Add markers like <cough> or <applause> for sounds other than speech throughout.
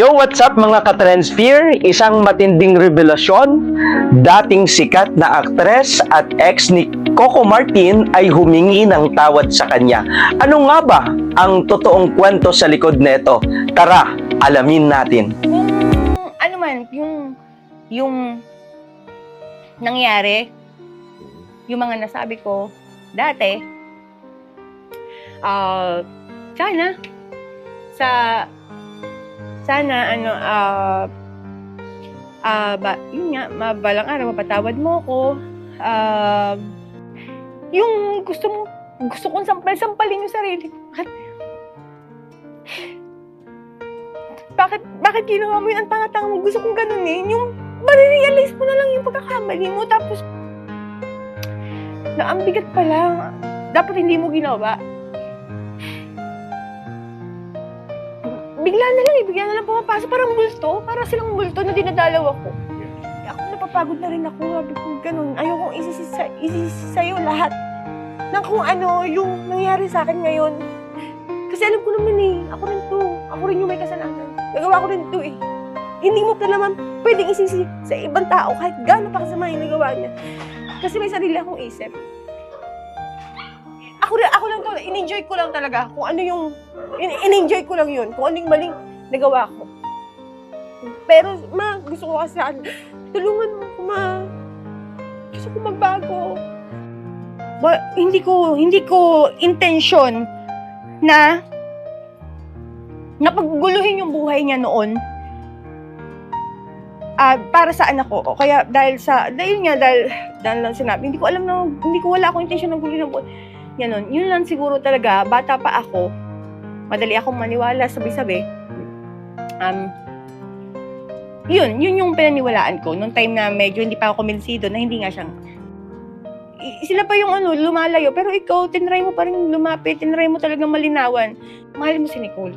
Yo, what's up mga ka-Trendsphere? Isang matinding revelasyon. Dating sikat na aktres at ex ni Coco Martin ay humingi ng tawad sa kanya. Ano nga ba ang totoong kwento sa likod neto? Tara, alamin natin. Kung ano man, yung, yung nangyari, yung mga nasabi ko dati, ah, sana, sa, sana, ano, ah, ah, ba, yun nga, mabalang araw, mapatawad mo ko, ah, yung gusto mo, gusto kong sampal-sampalin yung sarili. Bakit, bakit, bakit ginawa mo yun? Ang tanga-tanga mo. Gusto kong ganunin. Yung, marirealize mo na lang yung pagkakamali mo. Tapos, na ang bigat pa lang. Dapat hindi mo ginawa. Bigla na lang eh. Bigla na lang pumapasok. Parang multo. Parang silang multo na dinadalaw ako. Ako napapagod na rin ako. Sabi ko, ganun. Ayokong isisi, sa, isisi sa'yo lahat ng kung ano yung nangyari sa akin ngayon. Kasi alam ko naman eh, ako rin to. Ako rin yung may kasalanan. Nagawa ko rin to eh. Hindi mo pa naman pwedeng isisi sa ibang tao kahit gaano pa kasama yung nagawa niya. Kasi may sarili akong isip. Ako, ako lang to, in-enjoy ko lang talaga kung ano yung, in- in-enjoy ko lang yun, kung ano yung maling nagawa ko. Pero, ma, gusto ko kasi, ano, tulungan mo ko, ma. Gusto ko magbago. Ba, hindi ko, hindi ko intention na napagguluhin yung buhay niya noon ah para sa anak ko. O kaya dahil sa, dahil nga, dahil, dahil lang sinabi, hindi ko alam na, hindi ko wala akong intention ng guluhin ng buhay. Yan nun. Yun lang siguro talaga, bata pa ako, madali akong maniwala, sabi-sabi. Um, yun, yun yung pinaniwalaan ko. Nung time na medyo hindi pa ako kuminsido, na hindi nga siyang sila pa yung ano, lumalayo. Pero ikaw, tinry mo pa rin lumapit, tinry mo talagang malinawan. Mahal mo si Nicole.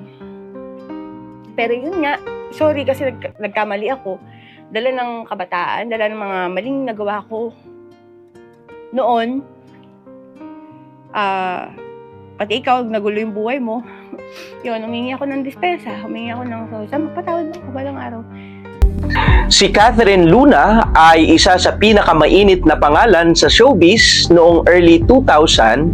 Pero yun nga, sorry kasi nag- nagkamali ako. Dala ng kabataan, dala ng mga maling nagawa ko noon. Ah, pati ikaw, nagulo yung buhay mo. <laughs> yun, humingi ako ng dispensa, humingi ako ng, so, patawad mo ako balang araw. Si Catherine Luna ay isa sa pinakamainit na pangalan sa showbiz noong early 2000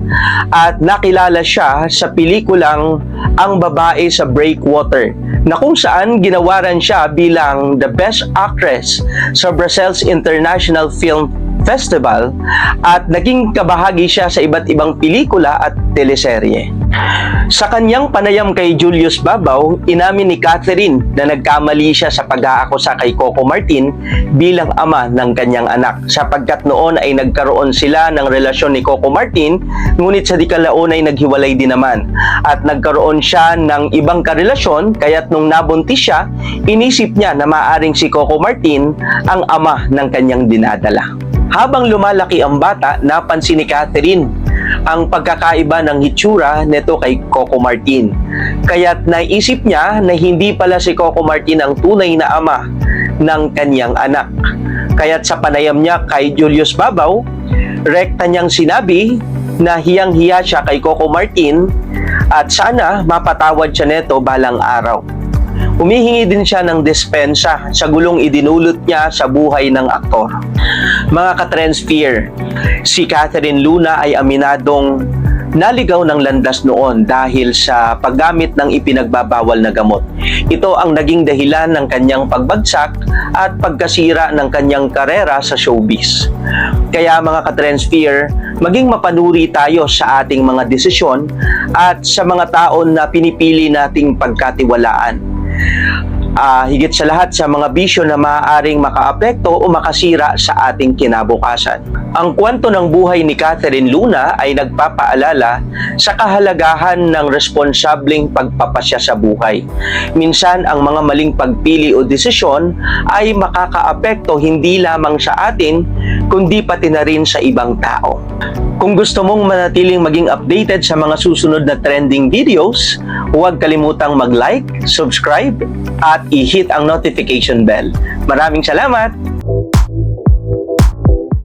at nakilala siya sa pelikulang Ang Babae sa Breakwater na kung saan ginawaran siya bilang the best actress sa Brussels International Film Festival at naging kabahagi siya sa iba't ibang pelikula at teleserye. Sa kanyang panayam kay Julius Babaw, inamin ni Catherine na nagkamali siya sa pag-aakusa kay Coco Martin bilang ama ng kanyang anak sapagkat noon ay nagkaroon sila ng relasyon ni Coco Martin ngunit sa di kalaon ay naghiwalay din naman at nagkaroon siya ng ibang karelasyon kaya't nung nabuntis siya, inisip niya na maaring si Coco Martin ang ama ng kanyang dinadala. Habang lumalaki ang bata, napansin ni Catherine ang pagkakaiba ng hitsura nito kay Coco Martin. Kaya't naisip niya na hindi pala si Coco Martin ang tunay na ama ng kanyang anak. Kaya't sa panayam niya kay Julius Babaw, rekta niyang sinabi na hiyang-hiya siya kay Coco Martin at sana mapatawad siya neto balang araw. Humihingi din siya ng dispensa sa gulong idinulot niya sa buhay ng aktor. Mga ka-Trendsphere, si Catherine Luna ay aminadong naligaw ng landas noon dahil sa paggamit ng ipinagbabawal na gamot. Ito ang naging dahilan ng kanyang pagbagsak at pagkasira ng kanyang karera sa showbiz. Kaya mga ka-Trendsphere, maging mapanuri tayo sa ating mga desisyon at sa mga taon na pinipili nating pagkatiwalaan. Ah, higit sa lahat sa mga bisyo na maaaring makaapekto o makasira sa ating kinabukasan. Ang kwento ng buhay ni Catherine Luna ay nagpapaalala sa kahalagahan ng responsableng pagpapasya sa buhay. Minsan ang mga maling pagpili o desisyon ay makakaapekto hindi lamang sa atin kundi pati na rin sa ibang tao. Kung gusto mong manatiling maging updated sa mga susunod na trending videos, huwag kalimutang mag-like, subscribe, at i-hit ang notification bell. Maraming salamat!